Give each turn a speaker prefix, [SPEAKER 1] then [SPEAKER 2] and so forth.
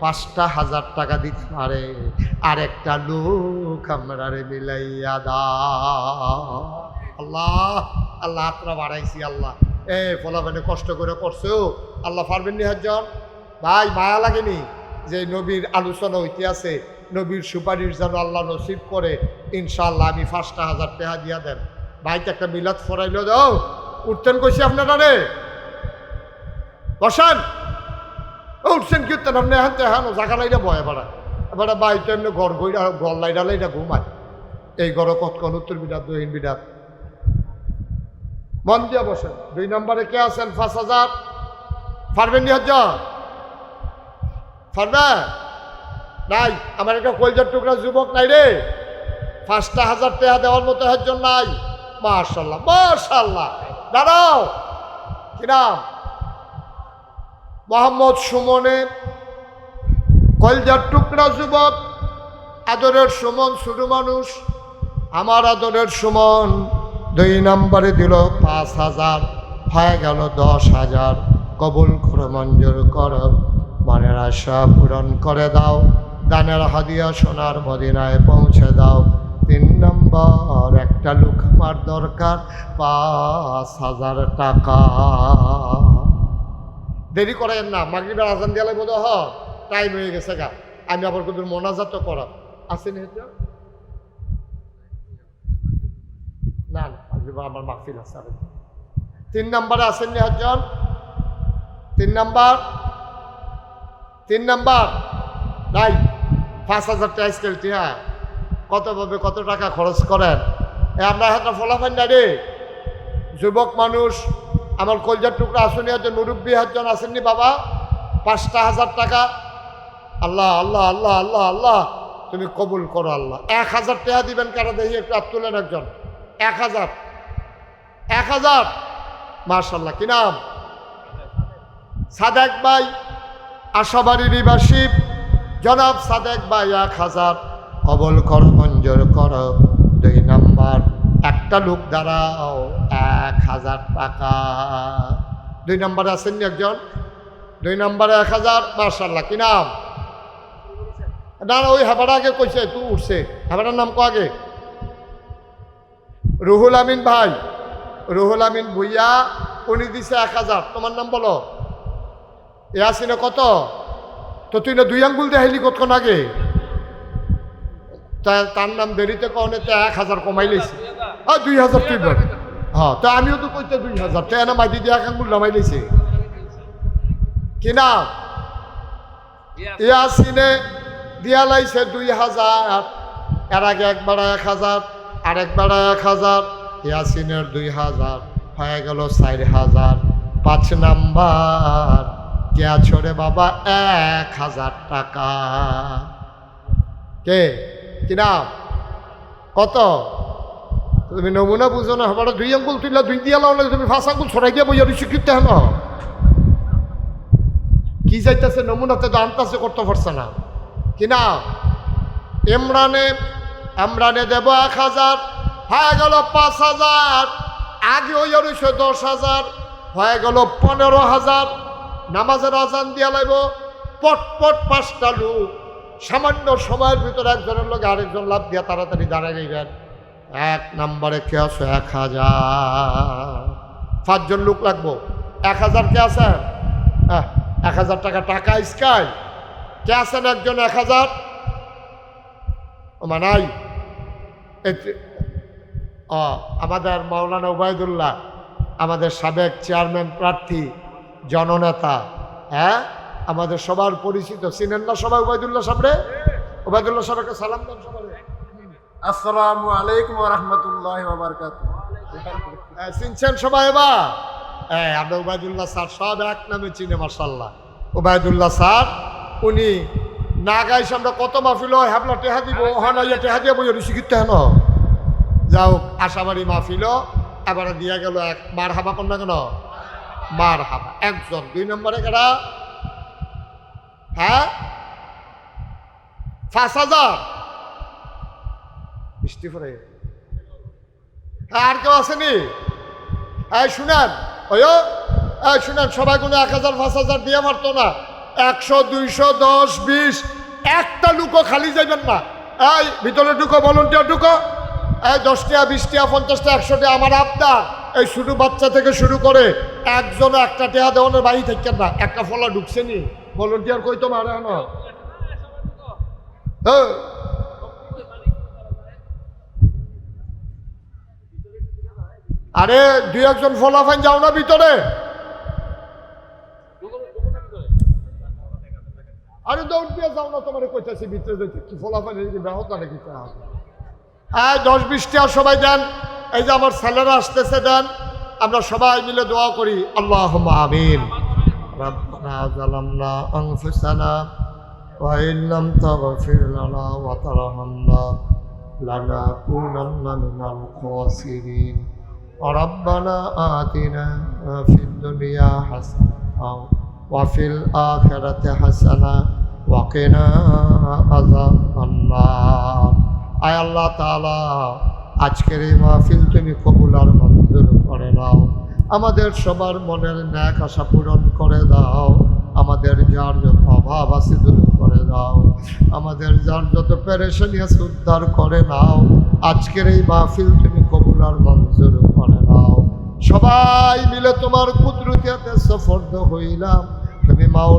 [SPEAKER 1] পাঁচটা হাজার টাকা দিতে। পারে আর একটা লোক আমরা রে মিলাইয়া দা আল্লাহ আল্লাহ হাতরা বাড়াইছি, আল্লাহ। এ ফলাফানে কষ্ট করে করছ? আল্লাহ পারবেন নি হাজন ভাই, মায়া লাগেনি যে নবীর আলোচনা হইতে আছে? নবীর সুপারিশ যেন আল্লাহ নসিব করে ইনশাল্লাহ আমি পাঁচটা হাজার টাকা দিয়া দেন। ভাইতে একটা মিলাদ ফরাইল দাও। উঠতেন কইছি আপনারা রে বসান। উঠছেন কীর্তন, আপনি হ্যাঁ হ্যাঁ জাগা লাইটা বয় এবারে এবারে বাড়িতে এমনি ঘর বইরা গল লাইটা লাইটা ঘুমায়। এই ঘর কতক্ষণ উত্তর বিরাট দক্ষিণ বিরাট মন দিয়া বসেন। দুই নম্বরে কে আছেন? পাঁচ হাজার। পারবেন নি হাজার পারবে? নাই, আমার একটা কলজার টুকরা যুবক নাই রে। পাঁচটা হাজার টাকা দেওয়ার মতো একজন নাই। মার্শাল্লাহ মার্শাল্লাহ দাঁড়াও। কি নাম? মোহাম্মদ সুমনে, কলজার টুকরা যুবক, আদরের সুমন শুরু মানুষ, আমার আদরের সুমন দুই নম্বরে দিল পাঁচ হাজার, হয়ে গেল দশ হাজার। কবুল করে, মঞ্জুর কর, মনের আশা পূরণ করে দাও, দানের হাদিয়া সোনার মদিনায় পৌঁছে দাও। তিন নম্বর, একটা লোক আমার দরকার, পাঁচ হাজার টাকা। দেরি করেন না, মাগরিবের আজান দিয়ালে বোধ হ টাইম হয়ে গেছে গা। আমি আবার কিন্তু মোনাজাত করা আসেনি এটা না আমার মাহফিল আছে। আর তিন নম্বরে আসেননি হজন তিন নাম্বার? তিন নাম্বার? নাই, পাঁচ হাজার টাকা স্কেল হ্যাঁ। কতভাবে কত টাকা খরচ করেন? আমরা হাতে ফলাফল না রে। যুবক মানুষ আমার কলজার টুকরা আসনি হচ্ছে মুরব্বী হাজন আসেননি বাবা, পাঁচটা হাজার টাকা। আল্লাহ আল্লাহ আল্লাহ আল্লাহ আল্লাহ, তুমি কবুল করো আল্লাহ। এক হাজার টাকা দিবেন কেন দেখি একটু আর তুলেন একজন। এক হাজার। এক হাজার। মার্শাল্লাহ কি নাম? সাদেক ভাই, আশাবাড়ি নিবাসী। জনাব সাদেক ভাই, এক হাজার। কবল কর, মঞ্জুর কর, দুই নাম্বার। একটা লোক দাঁড়াও, এক হাজার টাকা। দুই নম্বরে আছেন একজন? দুই নম্বরে এক হাজার মার্শাল্লাহ কি নাম? না ওই হেবাটা আগে কইছে তুই উঠছে। হেবাটার নাম ক আগে। রুহুল আমিন ভাই, রুহুল আমিন ভুইয়া, উনি দিছে এক হাজার। তোমার নাম বলো। এ আসিনে কত? তো তুই না দুই আঙ্গুল দিয়ে কতক্ষণ আগে? তা তার নাম দেরিতে কনে তো এক হাজার কমাই লেছে। হ্যাঁ দুই হাজার তুই হ্যাঁ তা আমিও তো কইতে দুই হাজার তো এনে মাইদি দিয়ে এক আঙ্গুল নামাই লেছে। কি নাম ইয়াসিনে দিয়া লাইছে দুই হাজার এর আগে একবার এক হাজার আর একবার এক হাজার ইয়াসিনের দুই হাজার হয়ে গেল চার হাজার পাঁচ নাম্বার কে ছড়ে বাবা এক হাজার টাকা। কে? কি নাম কত? তুমি নমুনা বুঝো না আমার দুই আঙ্গুল তুইলা দুই দিয়া লাও তুমি ফাঁস আঙ্গুল ছড়াই দিয়া বইয়া শিক্ষিত হেন? কি যাইতেছে নমুনাতে তো আনতাছে, করতে পারছে না। কিনা? ইমরানে ইমরানে দেব এক হাজার, হয়ে গেল পাঁচ হাজার, আগে ওই রয়েছে দশ হাজার, হয়ে গেল পনেরো হাজার। নামাজের আজান দিয়া লাগব পট পট পাঁচটা লোক। সামান্য সময়ের ভিতরে একজনের লোক আরেকজন লাভ দিয়া তাড়াতাড়ি দাঁড়ায় গেলেন এক নম্বরে কে আছে? এক হাজার। পাঁচজন লোক লাগবো। এক হাজার কে আছে? এক হাজার টাকা টাকা স্কাই। কে আছেন একজন এক হাজার? মানাই আমাদের মাওলানা ওবায়দুল্লাহ, আমাদের সাবেক চেয়ারম্যান প্রার্থী, জননেতা হ্যাঁ? আমাদের সবার পরিচিত। চিনেন না সবাই ওবায়দুল্লাহ সামনে ওবায়দুল্লাহ সাহেবকে সালাম দেন সবাই
[SPEAKER 2] আসসালামু আলাইকুম রহমতুল্লাহ বারকাত
[SPEAKER 1] হ্যাঁ, চিনছেন সবাই বা হ্যাঁ আমরা ওবায়দুল্লাহ স্যার সব এক নামে চিনে মার্শাল্লাহ ওবায়দুল্লাহ স্যার উনি না গাইছে আমরা কত মাহফিল হয় হাবলা টেহা দিব হন ইয়া টেহা দিয়ে বই শিক্ষিত হেন যাও আশাবাড়ি মাহফিল এবারে দিয়া গেল এক মার হাবা কর না কেন? মার হাবা একজন দুই নম্বরে কেনা হ্যাঁ? পাঁচ হাজার? বৃষ্টি পড়ে হ্যাঁ আর কেউ আসেনি? এই শুনেন ওই এই শুনেন, সবাই কোনো এক হাজার, পাঁচ হাজার দিয়ে মারতো না। একশো, দুইশো, দশ, বিশ, একটা লুকো খালি যাইবেন না। এই, ভিতরে ঢুকো ভলন্টিয়ার ঢুকো। এই দশটা বিশটা পঞ্চাশটা একশোটা আমার আবদার। এই শুধু বাচ্চা থেকে শুরু করে একজন একটা টেহা দেওয়ানোর বাড়ি থাকেন না। একটা ফলা ঢুকছে নি ভলন্টিয়ার কই তো মারে না। হ্যাঁ আরে দুই একজন ফলাফাইন যাও না ভিতরে আরে দৌড় দিয়ে যাও না তোমার কইতাছি ভিতরে যেতে কি ফলাফাইন ব্যাহত নাকি হ্যাঁ দশ বিশটা সবাই দেন। এই যে আমার ছেলেরা আসতেছে দেন। আমরা সবাই মিলে দোয়া করি। আল্লাহ আমিন। ربنا ظلمنا أنفسنا وإن لم تغفر لنا وترحمنا لنكونن من الخاسرين ربنا آتنا في الدنيا حسنة وفي الآخرة حسنة وقنا عذاب النار আয় আল্লাহ তাআলা আজকের এই মাহফিল তুমি কবুল আর মঞ্জুর করে নাও আমাদের সবার মনের ন্যাক আশা পূরণ করে দাও। আমাদের যার যত অভাব আছে দূর করে দাও। আমাদের যার যত পেরেশানি আছে উদ্ধার করে নাও। আজকের এই মাহফিল তুমি কবুল আর মঞ্জুর করে নাও। সবাই মিলে তোমার কুদরতিয়াতে সফর্দ হইলাম। তুমি মাওলা